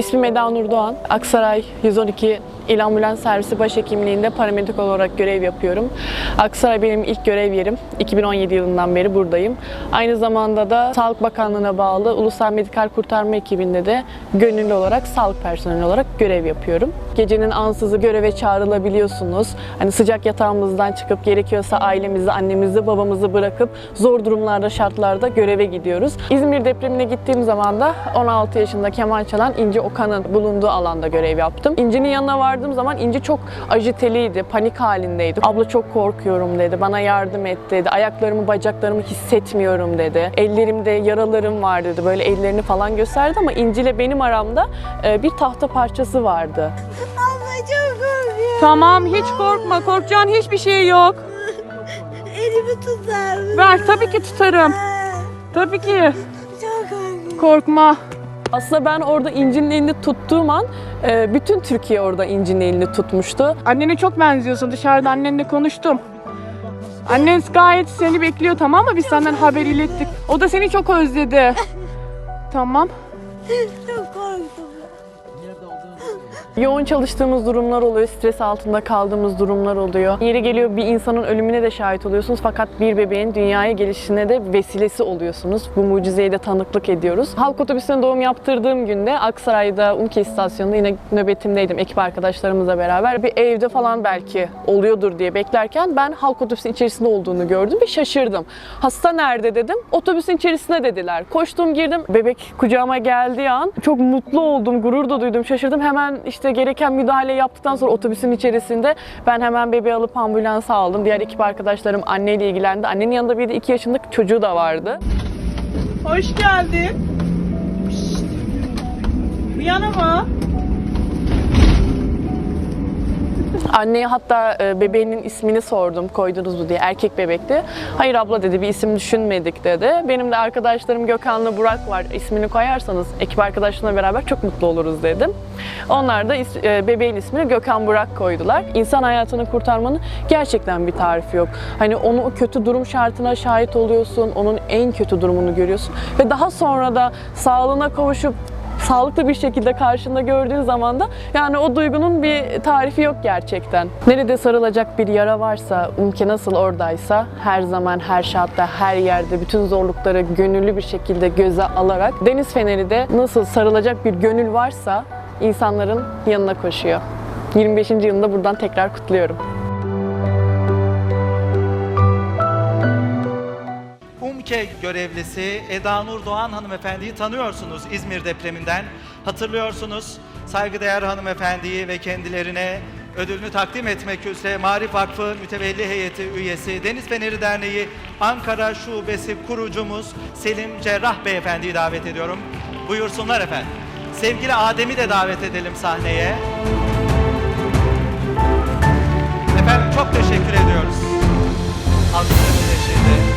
İsmim Eda Nur Doğan. Aksaray 112 İl Ambulans Servisi Başhekimliğinde paramedik olarak görev yapıyorum. Aksaray benim ilk görev yerim. 2017 yılından beri buradayım. Aynı zamanda da Sağlık Bakanlığı'na bağlı Ulusal Medikal Kurtarma ekibinde de gönüllü olarak sağlık personeli olarak görev yapıyorum. Gecenin ansızı göreve çağrılabiliyorsunuz. Hani sıcak yatağımızdan çıkıp gerekiyorsa ailemizi, annemizi, babamızı bırakıp zor durumlarda, şartlarda göreve gidiyoruz. İzmir depremine gittiğim zaman da 16 yaşında keman çalan İnci Okan'ın bulunduğu alanda görev yaptım. İnci'nin yanına vardığım zaman İnci çok ajiteliydi, panik halindeydi. Abla çok korkuyorum dedi, bana yardım et dedi. Ayaklarımı, bacaklarımı hissetmiyorum dedi. Ellerimde yaralarım var dedi. Böyle ellerini falan gösterdi ama İnci ile benim aramda e, bir tahta parçası vardı. Abla çok korkuyorum. Tamam hiç korkma. Korkacağın hiçbir şey yok. Elimi tutar mısın? Ver tabii ki tutarım. Tabii ki. Çok korkuyorum. Korkma. Aslında ben orada İnci'nin elini tuttuğum an e, bütün Türkiye orada İnci'nin elini tutmuştu. Annene çok benziyorsun. Dışarıda annenle konuştum. Annen gayet seni bekliyor tamam mı? Biz senden haber ilettik. O da seni çok özledi. Tamam. Çok. Yoğun çalıştığımız durumlar oluyor, stres altında kaldığımız durumlar oluyor. Yeri geliyor bir insanın ölümüne de şahit oluyorsunuz fakat bir bebeğin dünyaya gelişine de vesilesi oluyorsunuz. Bu mucizeye de tanıklık ediyoruz. Halk otobüsüne doğum yaptırdığım günde Aksaray'da Umke istasyonunda yine nöbetimdeydim ekip arkadaşlarımızla beraber. Bir evde falan belki oluyordur diye beklerken ben halk otobüsünün içerisinde olduğunu gördüm ve şaşırdım. Hasta nerede dedim. Otobüsün içerisinde dediler. Koştum girdim. Bebek kucağıma geldiği an çok mutlu oldum, gurur da duydum, şaşırdım. Hemen işte gereken müdahale yaptıktan sonra otobüsün içerisinde ben hemen bebeği alıp ambulansa aldım. Diğer ekip arkadaşlarım anneyle ilgilendi. Annenin yanında bir de 2 yaşındaki çocuğu da vardı. Hoş geldin. Yanıma. Anneye hatta e, bebeğinin ismini sordum koydunuz mu diye erkek bebekti. Hayır abla dedi bir isim düşünmedik dedi. Benim de arkadaşlarım Gökhan'la Burak var ismini koyarsanız ekip arkadaşlarımla beraber çok mutlu oluruz dedim. Onlar da e, bebeğin ismini Gökhan Burak koydular. İnsan hayatını kurtarmanın gerçekten bir tarifi yok. Hani onu kötü durum şartına şahit oluyorsun, onun en kötü durumunu görüyorsun ve daha sonra da sağlığına kavuşup sağlıklı bir şekilde karşında gördüğün zaman da yani o duygunun bir tarifi yok gerçekten. Nerede sarılacak bir yara varsa, Umke nasıl oradaysa her zaman, her şartta, her yerde bütün zorlukları gönüllü bir şekilde göze alarak Deniz Feneri de nasıl sarılacak bir gönül varsa insanların yanına koşuyor. 25. yılında buradan tekrar kutluyorum. UMKE görevlisi Eda Nur Doğan hanımefendiyi tanıyorsunuz İzmir depreminden. Hatırlıyorsunuz saygıdeğer hanımefendiyi ve kendilerine ödülünü takdim etmek üzere Marif Vakfı Mütevelli Heyeti üyesi Deniz Feneri Derneği Ankara Şubesi kurucumuz Selim Cerrah Beyefendi'yi davet ediyorum. Buyursunlar efendim. Sevgili Adem'i de davet edelim sahneye. Efendim çok teşekkür ediyoruz. Alkışlarınız eşliğinde.